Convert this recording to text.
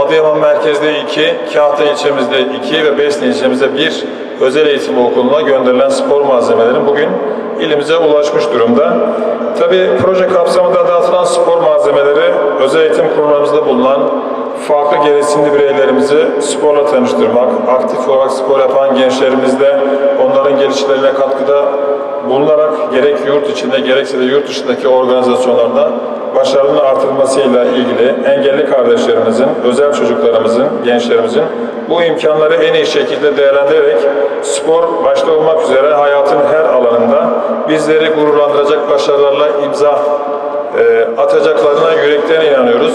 Adıyaman merkezde 2, Kahta ilçemizde 2 ve Besni ilçemizde 1 özel eğitim okuluna gönderilen spor malzemeleri bugün ilimize ulaşmış durumda. Tabii proje kapsamında dağıtılan spor malzemeleri özel eğitim kurumlarımızda bulunan farklı gereksinimli bireylerimizi sporla tanıştırmak, aktif olarak spor yapan gençlerimizde onların gelişlerine katkıda bulunarak gerek yurt içinde gerekse de yurt dışındaki organizasyonlarda başarının artırılmasıyla ilgili engelli kardeşlerimizin, özel çocuklarımızın, gençlerimizin bu imkanları en iyi şekilde değerlendirerek spor başta olmak üzere hayatın her alanında bizleri gururlandıracak başarılarla imza e, atacaklarına yürekten inanıyoruz.